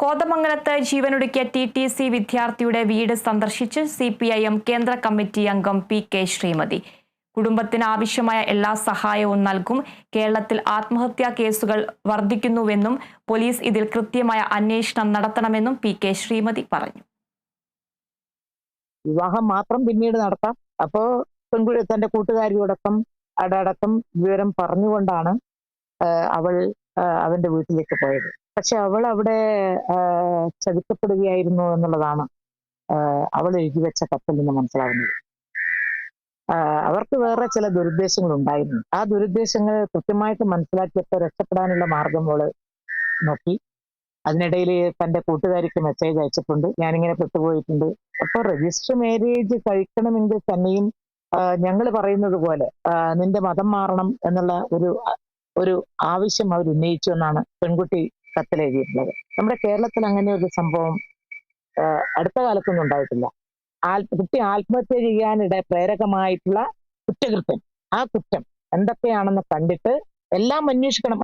കോതമംഗലത്ത് ജീവനൊടുക്കിയ T T C വിദ്യാർത്ഥിയുടെ വീട് സന്ദർശിച്ച് സി പി ഐ എം കേന്ദ്ര കമ്മിറ്റി അംഗം പി കെ ശ്രീമതി. കുടുംബത്തിന് ആവശ്യമായ എല്ലാ സഹായവും നൽകും. കേരളത്തിൽ ആത്മഹത്യാ കേസുകൾ വർദ്ധിക്കുന്നുവെന്നും പോലീസ് ഇതിൽ കൃത്യമായ അന്വേഷണം നടത്തണമെന്നും പി കെ ശ്രീമതി പറഞ്ഞു. വിവാഹം മാത്രം പിന്നീട് നടത്താം. അപ്പോ പെൺകുഴി തന്റെ കൂട്ടുകാരിയോടൊപ്പം അടടക്കം വിവരം പറഞ്ഞുകൊണ്ടാണ് അവൾ അവന്റെ വീട്ടിലേക്ക് പോയത്. പക്ഷെ അവൾ അവിടെ ചതിക്കപ്പെടുകയായിരുന്നു എന്നുള്ളതാണ് അവൾ എഴുതി വെച്ച കത്തിൽ നിന്ന് മനസ്സിലാവുന്നത്. അവർക്ക് വേറെ ചില ദുരുദ്ദേശങ്ങൾ ഉണ്ടായിരുന്നു. ആ ദുരുദ്ദേശങ്ങൾ കൃത്യമായിട്ട് മനസ്സിലാക്കിയപ്പോൾ രക്ഷപ്പെടാനുള്ള മാർഗം അവൾ നോക്കി. അതിനിടയിൽ തന്റെ കൂട്ടുകാരിക്ക് മെസ്സേജ് അയച്ചിട്ടുണ്ട്. ഞാനിങ്ങനെ പെട്ടുപോയിട്ടുണ്ട്. അപ്പൊ രജിസ്റ്റർ മാരേജ് കഴിക്കണമെങ്കിൽ തന്നെയും ഞങ്ങൾ പറയുന്നത് പോലെ നിന്റെ മതം മാറണം എന്നുള്ള ഒരു ഒരു ആവശ്യം അവർ ഉന്നയിച്ചു എന്നാണ് പെൺകുട്ടി കത്തിൽ എഴുതിയിട്ടുള്ളത്. നമ്മുടെ കേരളത്തിൽ അങ്ങനെ ഒരു സംഭവം അടുത്ത കാലത്തൊന്നും ഉണ്ടായിട്ടില്ല. കുട്ടി ആത്മഹത്യ ചെയ്യാനിടെ പ്രേരകമായിട്ടുള്ള കുറ്റകൃത്യം. ആ കുറ്റം എന്തൊക്കെയാണെന്ന് കണ്ടിട്ട് എല്ലാം അന്വേഷിക്കണം.